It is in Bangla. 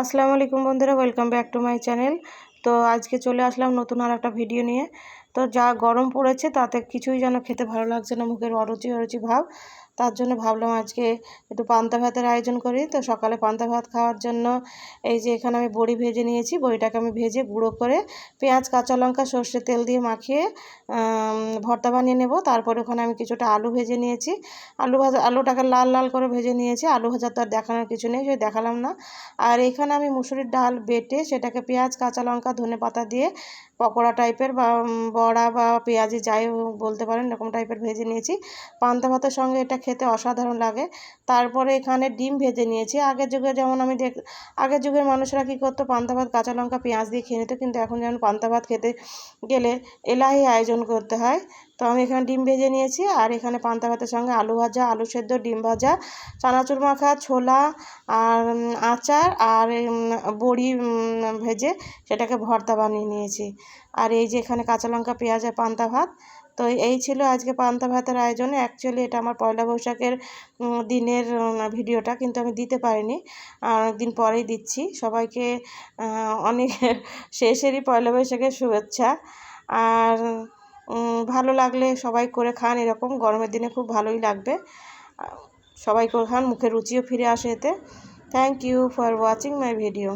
আসসালামু আলাইকুম বন্ধুরা welcome back to my channel তো আজকে চলে আসলাম নতুন আর একটা ভিডিও নিয়ে। তো যা গরম পড়েছে তাতে কিছুই যেন খেতে ভালো লাগছে না, মুখের অরুচি অরুচি ভাব। তার জন্য ভাবলাম আজকে একটু পান্তা ভাতের আয়োজন করি। তো সকালে পান্তা ভাত খাওয়ার জন্য এই যে এখানে আমি বড়ি ভেজে নিয়েছি। বড়িটাকে আমি ভেজে গুঁড়ো করে পেঁয়াজ, কাঁচা লঙ্কা সর্ষে তেল দিয়ে মাখিয়ে ভর্তা বানিয়ে নেব। তারপরে ওখানে আমি কিছুটা আলু ভেজে নিয়েছি। আলু ভাজা, আলুটাকে লাল লাল করে ভেজে নিয়েছি। আলু ভাজা তো আর দেখানোর কিছু নেই, সেই দেখালাম না। আর এখানে আমি মুসুরির ডাল বেটে সেটাকে পেঁয়াজ, কাঁচা লঙ্কা, ধনে পাতা দিয়ে পকোড়া টাইপের বা বড়া বা পেঁয়াজি যাই বলতে পারেন, এরকম টাইপের ভেজে নিয়েছি। পান্তা ভাতের সঙ্গে এটা খেতে অসাধারণ লাগে। তারপরে এখানে ডিম ভেজে নিয়েছি। আগের যুগে যেমন আমি দেখ, আগের যুগের মানুষরা কী করতো? পান্তা ভাত, কাঁচা লঙ্কা, পেঁয়াজ দিয়ে খেয়ে নিত। কিন্তু এখন যেমন পান্তা ভাত খেতে গেলে এলাহি আয়োজন করতে হয়। তো আমি এখানে ডিম ভেজে নিয়েছি আর এখানে পান্তা ভাতের সঙ্গে আলু ভাজা, আলু সেদ্ধ, ডিম ভাজা, চানাচুর মাখা, ছোলা আর আচার আর বড়ি ভেজে সেটাকে ভর্তা বানিয়ে নিয়েছি। আর এই যে এখানে কাঁচা লঙ্কা, পেঁয়াজ আর পান্তা ভাত। তো এই ছিল আজকে পান্তা ভাতের আয়োজনে। অ্যাকচুয়ালি এটা আমার পয়লা বৈশাখের দিনের ভিডিওটা, কিন্তু আমি দিতে পারিনি। দিন পরেই দিচ্ছি। সবাইকে অনেক শেষেরই পয়লা বৈশাখের শুভেচ্ছা। আর ভালো লাগলে সবাই করে খান, এরকম। গরমের দিনে খুব ভালোই লাগবে। সবাই করে খান, মুখে রুচিও ফিরে আসে এতে। Thank you for watching my video